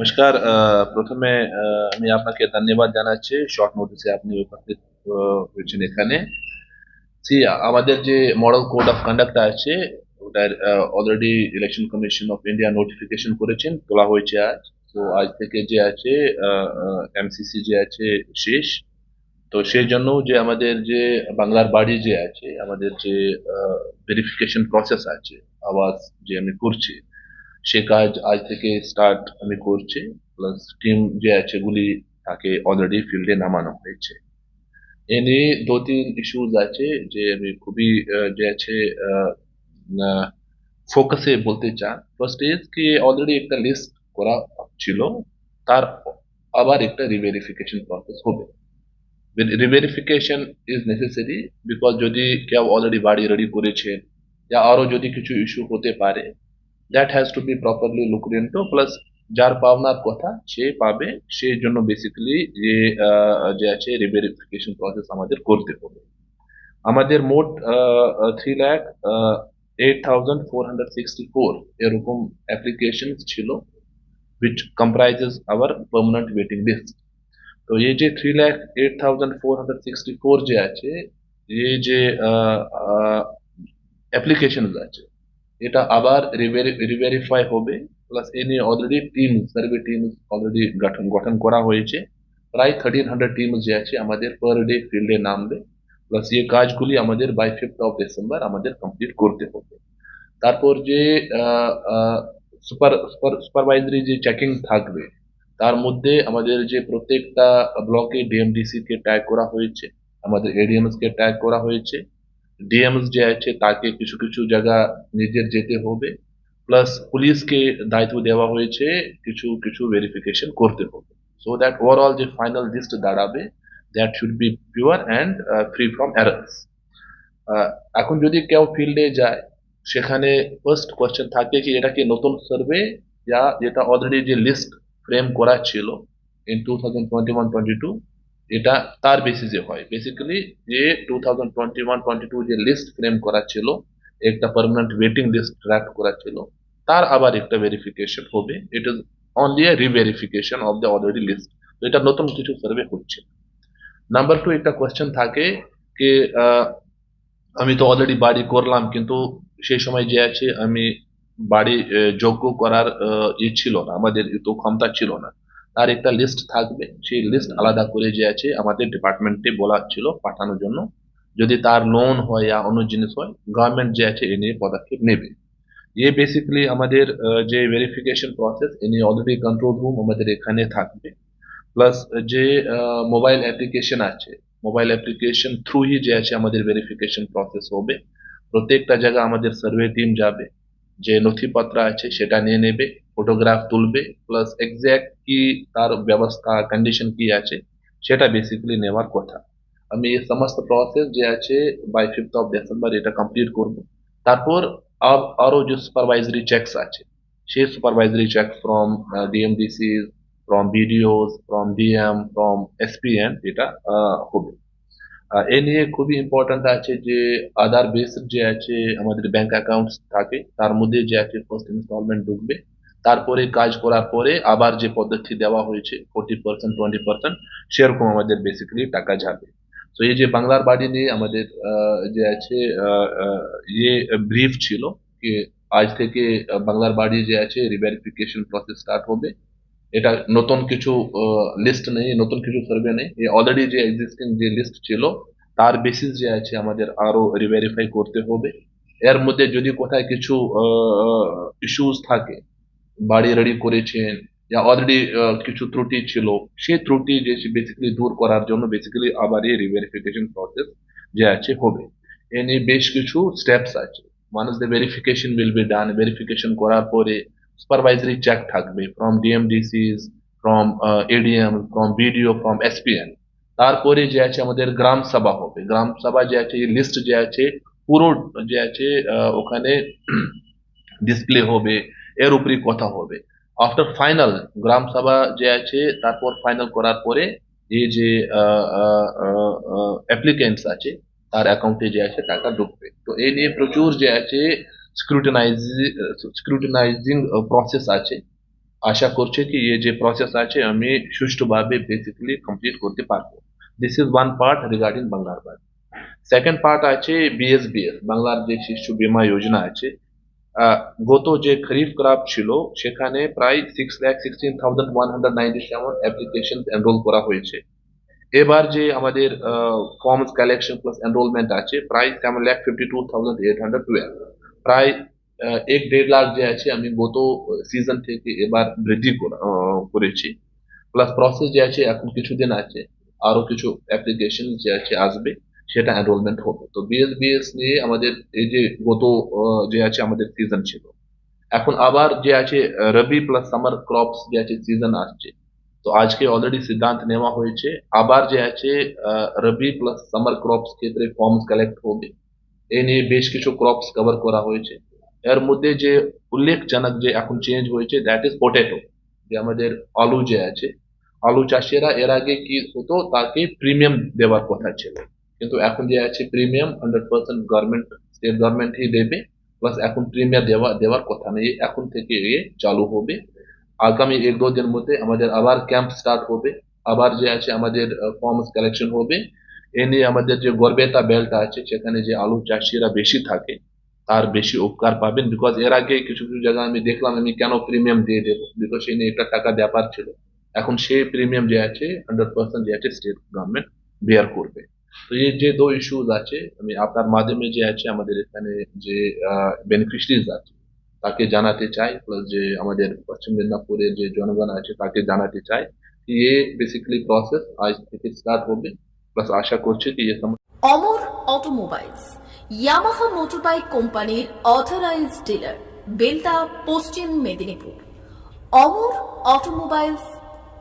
নমস্কার প্রথমে আমি আপনাকে ধন্যবাদ জানাচ্ছি। শর্ট নোটিসে আপনি উপস্থিত হয়েছেন এখানে। সি আমাদের যে মডেল কোড অফ কন্ডাক্ট আছে, ওটার already election commission of India notification করেছেন, তোলা হয়েছে আজ। তো আজ থেকে যে আছে এমসিসি যে আছে, শেষ। তো সেই জন্য যে আমাদের যে বাংলার বাড়ি যে আছে, আমাদের যে ভেরিফিকেশন প্রসেস আছে, আওয়াজ যে আমি করছি সে কাজ আজ থেকে স্টার্ট আমি করছি প্লাস টিম যে আছে গুলি তাকে অলরেডি ফিল্ডে নামানো হয়েছে। এ নিয়ে দু তিন ইস্যুজ আছে যে আমি খুবই যে আছে ফোকাসে বলতে চান। ফার্স্ট ইজ কি অলরেডি একটা লিস্ট করা ছিল, তার আবার একটা রিভেরিফিকেশন প্রসেস হবে। রিভেরিফিকেশন ইজ নেসেসারি বিকজ যদি কেউ অলরেডি বাড়ি রেডি করেছে या আরও যদি কিছু ইস্যু হতে পারে that has to be properly looked into plus যার পাওনার কথা সে পাবে সেই জন্য বেসিক্যালি যে যে আছে রিভেরিফিকেশন প্রসেস আমাদের করতে হবে আমাদের মোট three lakh eight thousand four hundred sixty four এরকম অ্যাপ্লিকেশন ছিল, which comprises our permanent waiting list. তো এই যে three lakh eight thousand four hundred sixty four যে আছে, এই যে অ্যাপ্লিকেশন আছে এটা আবার রিভেরিফাই হবে প্লাস এ নিয়ে already team survey team already গঠন গঠন করা হয়েছে। প্রায় থার্টিন হান্ড্রেড টিম যে আছে, আমাদের পার ডে ফিল্ডে নামবে প্লাস এই কাজগুলি আমাদের বাই ফিফথ অফ ডিসেম্বর আমাদের কমপ্লিট করতে হবে। তারপর যে সুপার সুপারভাইজারি যে চেকিং থাকবে, তার মধ্যে আমাদের যে প্রত্যেকটা ব্লকে ডিএমডিসি কে ট্যাগ করা হয়েছে, আমাদের এডিএমএস কে ট্যাগ করা হয়েছে ডিএমএস যে আছে তাকে কিছু কিছু জায়গা নিজের যেতে হবে। প্লাস পুলিশকে দায়িত্ব দেওয়া হয়েছে, কিছু কিছু ভেরিফিকেশন করতে হবে। সো দ্যাট ওভারঅল যে ফাইনাল লিস্ট দাঁড়াবে that should be pure and free from errors এখন যদি কেউ ফিল্ডে যায়, সেখানে ফার্স্ট কোয়েশ্চেন থাকে কি, এটা কি নতুন সার্ভে যা যেটা অলরেডি যে লিস্ট ফ্রেম করা ছিল in two thousand twenty one twenty two এটা তার বেসিসে হয়। বেসিক্যালি যে two thousand twenty one twenty two যে লিস্ট ফ্রেম করা ছিল একটা পার্মানেন্ট ওয়েটিং লিস্ট ড্রাফট করা ছিল তার আবার একটা ভেরিফিকেশন হবে। It is only a reverification of the already list এটা নতুন কিছু সার্ভে হচ্ছে। নাম্বার টু একটা কোয়েশ্চেন থাকে যে আমি তো অলরেডি বাড়ি করলাম কিন্তু সেই সময় যে আছে আমি বাড়ি যোগ্য করার আহ, ই ছিল না। আমাদের তো ক্ষমতা ছিল না। তার একটা লিস্ট থাকবে। সেই লিস্ট আলাদা করে যে আছে, আমাদের ডিপার্টমেন্টে বলা ছিল পাঠানোর জন্য। যদি তার লোন হয় বা অন্য জিনিস হয় গভর্নমেন্ট যে আছে, এ নিয়ে পদক্ষেপ নেবে। ये বেসিক্যালি আমাদের যে ভেরিফিকেশন প্রসেস এ নিয়ে অলরেডি কন্ট্রোল রুম আমাদের এখানে থাকবে। প্লাস যে মোবাইল অ্যাপ্লিকেশন আছে মোবাইল অ্যাপ্লিকেশন থ্রুই যে আছে, আমাদের ভেরিফিকেশন প্রসেস হবে। প্রত্যেকটা জায়গা আমাদের সার্ভে টিম যাবে। যে নথিপত্র আছে, সেটা নিয়ে নেবে। ফটোগ্রাফ তুলবে প্লাস এক্স্যাক্ট কি তার ব্যবস্থা কন্ডিশন কি আছে সেটা বেসিক্যালি নেওয়ার কথা। আমি এই সমস্ত প্রসেস যে আছে বাই ফিফথ অফ ডিসেম্বর এটা কমপ্লিট করব। তারপর আর আরও যে সুপারভাইজারি চেকস আছে সেই supervisory check from DMDC from BDOs from DM from SPN এটা আহ, হবে। এ নিয়ে খুবই ইম্পর্ট্যান্ট আছে যে আধার বেসড যে আছে আমাদের ব্যাংক অ্যাকাউন্ট থাকে তার মধ্যে যে আছে ফার্স্ট ইনস্টলমেন্ট ঢুকবে তারপরে কাজ করার পরে আবার যে পদ্ধতি দেওয়া হয়েছে ফোর্টি পার্সেন্ট টোয়েন্টি পার্সেন্ট সেরকম আমাদের বেসিক্যালি টাকা যাবে। তো এই যে বাংলার বাড়ি নিয়ে আমাদের যে আছে ইয়ে ব্রিফ ছিল যে আজ থেকে বাংলার বাড়ি যে আছে রিভেরিফিকেশন প্রসেস স্টার্ট হবে। এটা নতুন কিছু লিস্ট নেই, নতুন কিছু সার্ভে নেই। অলরেডি যে এক্সিস্টিং যে লিস্ট ছিল, তার বেসিস যে আছে আমাদের আরও রিভেরিফাই করতে হবে। এর মধ্যে যদি কোথায় কিছু ইস্যুস থাকে বাড়ি রেডি করেছেন, যা অলরেডি কিছু ত্রুটি ছিল, সেই ত্রুটি যে বেসিক্যালি দূর করার জন্য বেসিক্যালি আবার এই রিভেরিফিকেশন প্রসেস যে আছে হবে। এ নিয়ে বেশ কিছু স্টেপস আছে। The verification will be done verification করার পরে সুপারভাইজারি চেক থাকবে from DMDCs from ADM from BDO from SPN তারপরে যে আছে আমাদের গ্রাম সভা হবে। গ্রাম সভা যে আছে লিস্ট যে আছে, পুরো যে আছে ওখানে ডিসপ্লে হবে। এর উপরই কথা হবে। আফটার ফাইনাল গ্রাম সভা যে আছে, তারপর ফাইনাল করার পরে এই যে অ্যাপ্লিকেন্টস আছে, তার অ্যাকাউন্টে যে আছে, টাকা ঢুকবে। তো এই নিয়ে প্রচুর যে আছে স্ক্রুটিনাইজ স্ক্রুটিনাইজিং প্রসেস আছে। আশা করছে কি, এই যে প্রসেস আছে, আমি সুষ্ঠুভাবে বেসিক্যালি কমপ্লিট করতে পারব। This is one part regarding বাংলার সেকেন্ড পার্ট আছে বিএসবিএস বাংলার যে শিশু বীমা যোজনা আছে গত যে খরিফ ক্রাপ ছিল, সেখানে প্রায় six lakh sixteen thousand one hundred ninety seven application enrol করা হয়েছে। এবার যে আমাদের ফর্মস কালেকশন প্লাস এনরোলমেন্ট আছে, প্রায় seven lakh fifty two thousand eight hundred twelve প্রায় এক দেড় লাখ যে আছে, আমি গত সিজন থেকে এবার বৃদ্ধি করেছি। প্লাস প্রসেস যে আছে, এখন কিছুদিন আছে আরও কিছু অ্যাপ্লিকেশন যে আছে, আসবে। সেটা এনরোলমেন্ট হবে। তো বিএসবিএস নিয়ে আমাদের এই যে গত যে আছে আমাদের সিজন ছিল। এখন আবার যে আছে রবি প্লাস সামার ক্রপস যে আছে সিজন আসছে। তো আজকে অলরেডি সিদ্ধান্ত নেওয়া হয়েছে। আবার যে আছে রবি প্লাস সামার ক্রপস ক্ষেত্রে ফর্মস কালেক্ট হবে। এই নিয়ে বেশ কিছু ক্রপস কভার করা হয়েছে। এর মধ্যে যে উল্লেখজনক যে এখন চেঞ্জ হয়েছে দ্যাট ইজ পটেটো যে আমাদের আলু যে আছে। আলু চাষিরা এর আগে কি হতো? তাকে প্রিমিয়াম দেওয়ার কথা ছিল। কিন্তু এখন যে আছে premium hundred percent government state গভর্নমেন্টই দেবে প্লাস এখন প্রিমিয়াম দেওয়া, দেওয়ার কথা নেই, এখন থেকে এ চালু হবে। আগামী এক দু দিনের মধ্যে আমাদের আবার ক্যাম্প স্টার্ট হবে, আবার যে আছে আমাদের ফর্মস কালেকশন হবে, এ নিয়ে আমাদের যে গর্বেতা বেল্ট আছে, সেখানে যে আলু চাষিরা বেশি থাকে, তার বেশি উপকার পাবেন বিকজ এর আগে কিছু কিছু জায়গায় আমি দেখলাম, আমি কেন প্রিমিয়াম দিয়ে দেবো? বিকজ সেই নিয়ে একটা টাকা ব্যাপার ছিল। এখন সেই প্রিমিয়াম যে আছে হান্ড্রেড পার্সেন্ট যে আছে স্টেট গভর্নমেন্ট বেয়ার করবে। তো এই যে দো ইস্যুজ আছে, আমি আপনার মাধ্যমে যে আছে, আমাদের এখানে যে বেনিফিশিয়ারিজ আছে, তাকে জানাতে চাই প্লাস যে আমাদের পশ্চিম মেদিনীপুরের যে জনগণ আছে, তাকে জানাতে চাই ইয়ে বেসিক্যালি প্রসেস আজ থেকে স্টার্ট হবে প্লাস আশা করছি যে অমর অটোমোবাইলস ইয়ামাহা মোটরবাইক কোম্পানির অথরাইজড ডিলার বেলতা পশ্চিম মেদিনীপুর। অমর অটোমোবাইলস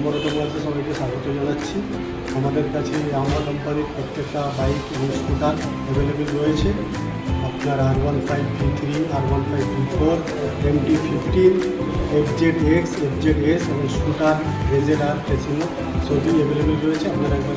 অমরত বলতে সবাইকে স্বাগত জানাচ্ছি। আমাদের কাছে আমরা কোম্পানির প্রত্যেকটা বাইক এবং স্কুটার অ্যাভেলেবেল রয়েছে। আপনার R one five three three R one five three four M T fifteen F Z X F Z S এবং স্কুটার রেজেড আর ফেসিনো সবই অ্যাভেলেবেল রয়েছে। আপনারা একবার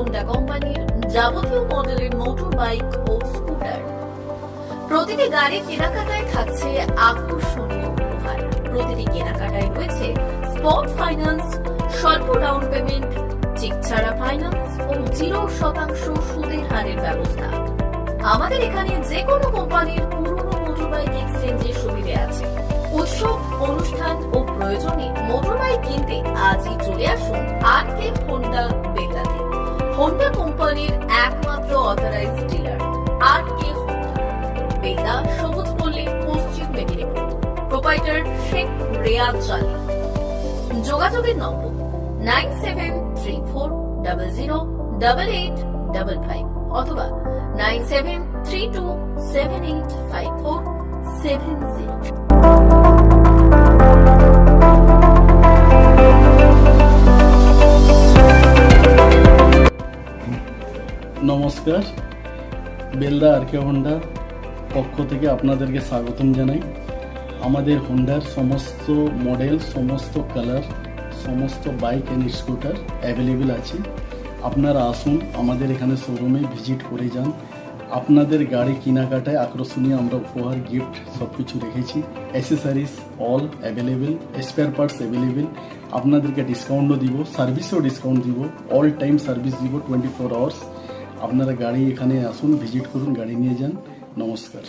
হোন্ডা কোম্পানির যাবতীয় মডেলের মোটর বাইক ও স্কুটার। প্রতিটি গাড়ির কেনাকাটায় থাকছে আকর্ষণীয় উপহার। প্রতিটি কেনাকাটায় রয়েছে স্পট ফাইন্যান্স, স্বল্প ডাউন পেমেন্ট চেক ছাড়া ফাইন্যান্স ও জিরো শতাংশ সুদের হারের ব্যবস্থা। আমাদের এখানে যে কোনো কোম্পানির পুরনো মোটরবাইক এক্সচেঞ্জের সুবিধে আছে। উৎসব, অনুষ্ঠান ও প্রয়োজনে মোটরবাইক কিনতে আজই চলে আসুন আর কে হোন্ডা বেলাতে হোন্ডা কোম্পানির একমাত্র authorized dealer R K Honda Bela Sabuj Palli Paschim Medinipur. Proprietor Sheikh Reyad Chali যোগাযোগের নম্বর nine seven three four double zero double eight double five অথবা nine seven three two seven eight five four seven zero. নমস্কার। বেলদা আর কে হন্ডার পক্ষ থেকে আপনাদেরকে স্বাগতম জানাই। আমাদের হন্ডার সমস্ত মডেল, সমস্ত কালার, সমস্ত বাইক অ্যান্ড স্কুটার অ্যাভেলেবেল আছে। আপনারা আসুন আমাদের এখানে শোরুমে ভিজিট করে যান। আপনাদের গাড়ি কেনাকাটায় আকর্ষণীয় আমরা উপহার গিফট সব কিছু রেখেছি। Accessories all available spare parts available আপনাদেরকে ডিসকাউন্টও দিব সার্ভিসেও ডিসকাউন্ট দিব। অল টাইম সার্ভিস দিব টোয়েন্টি ফোর আওয়ার্স আপনারা গাড়ি এখানে আসুন ভিজিট করুন গাড়ি নিয়ে যান। নমস্কার।